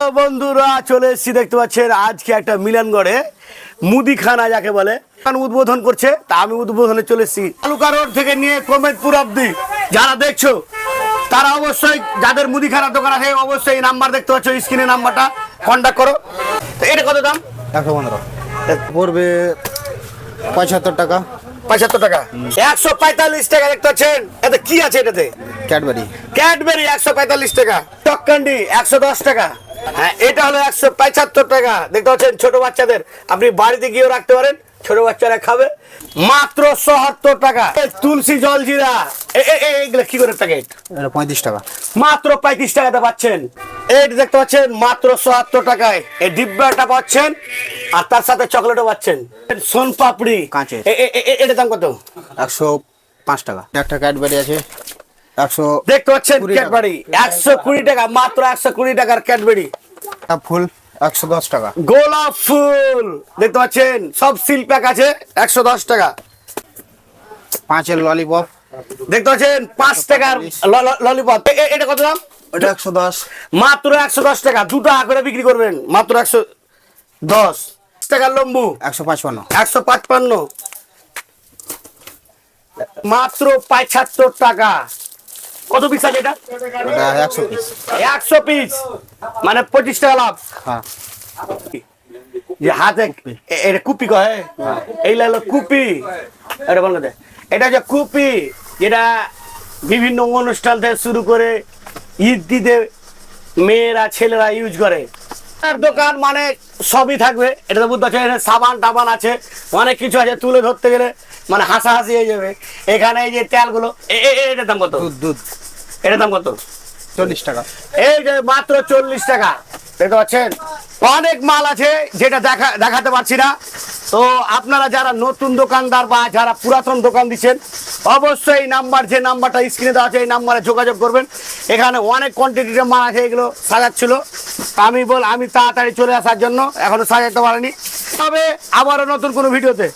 বন্ধুরা চলে এসেছি দেখতে পাচ্ছেন আজকে একটা মিলনগড়ে মুদিখানা যাকে বলে। উদ্বোধন করছে তা আমি উদ্বোধনে চলে এসেছি। তালুকা রোড থেকে নিয়ে কমেদপুর অব্দি যারা দেখছ তারা অবশ্যই যাদের মুদিখানার দোকান আছে অবশ্যই এই নাম্বার দেখতে পাচ্ছ স্ক্রিনে নাম্বারটা কন্ট্যাক্ট করো। তো এটা কত দাম? একশো পনেরো। পড়বে পঁচাত্তর টাকা। পঁচাত্তর টাকা। একশো পঁয়তাল্লিশ টাকা দেখতে পাচ্ছেন। এতে কি আছে এটাতে? ক্যাডবেরি। ক্যাডবেরি একশো পঁয়তাল্লিশ টাকা। টককান্ডি একশো দশ টাকা। হ্যাঁ এটা হলো একশো পঁচাত্তর টাকা। দেখতে পাচ্ছেন ছোট বাচ্চাদের। আপনি বাড়িতে গিয়েও রাখতে পারেন। ছোট বাচ্চারা খাবে। মাত্র সহাত্তর টাকা। এই তুলসী জলজিরা এ- এ- এ- এগুলো কি করে প্যাকেট? পঁয়ত্রিশ টাকা। মাত্র পঁয়ত্রিশ টাকাতে পাচ্ছেন। এইটা দেখতে পাচ্ছেন মাত্র সোহাত্তর টাকায়। এই ডিব্বাটা পাচ্ছেন আর তার সাথে চকলেটও পাচ্ছেন। সোন পাপড়ি। কাঁচের। এ- এ- এ- এটার দাম কত? একশো পাঁচ টাকা। একটা ক্যাডবেরি আছে। দেখতে পাচ্ছেন ক্যাডবেরি একশো কুড়ি টাকা মাত্র একশো কুড়ি টাকার ক্যাডবেরি ফুল একশো দশ টাকা। গোলাপ ফুল দেখতে পাচ্ছেন? সব সিল প্যাক আছে একশো দশ টাকা। পাঁচের ললিপপ। দেখতে পাচ্ছেন? পাঁচ টাকার ললিপপ। এটা কত দাম? ওটা একশো দশ। মাত্র একশো দশ টাকা দু টাকা করে বিক্রি করবেন। মাত্র একশো দশ টাকার লম্বু। একশো পাঁচপান্ন। একশো পাঁচপান্ন। মাত্র পঁচাত্তর টাকা। কত পিস আছে এটা? একশো পিস একশো পিস মানে পঁচিশ টাকা লাভ। হ্যাঁ। যে হাতে এটা কুপি কয়? এই হলো কুপি। এটা বলো দে। এটা যে কুপি যেটা বিভিন্ন অনুষ্ঠান থেকে শুরু করে ঈদ দিতে মেয়েরা ছেলেরা ইউজ করে। দোকান মানে সবই থাকবে। এটা তো বুঝতে পারছ সাবান টাবান আছে অনেক কিছু আছে তুলে ধরতে গেলে মানে হাসাহাসি হয়ে যাবে। এখানে এই যে তেলগুলো এ- এ- এ- এটার দাম কত? দুধ দুধ। এটার দাম কত? চল্লিশ টাকা। এই যে মাত্র চল্লিশ টাকা দেখতে পাচ্ছেন? অনেক মাল আছে যেটা দেখা দেখাতে পারছি না। তো আপনারা যারা নতুন দোকানদার বা যারা পুরাতন দোকান দিচ্ছেন অবশ্যই এই নাম্বার যে নাম্বারটা স্ক্রিনে দেওয়া আছে এই নাম্বারে যোগাযোগ করবেন। এখানে অনেক কোয়ান্টিটির মাল আছে এগুলো সাজাচ্ছিল। আমি বল, আমি তাড়াতাড়ি চলে আসার জন্য এখনও সাজাতে পারিনি। তবে আবারও নতুন কোনো ভিডিওতে।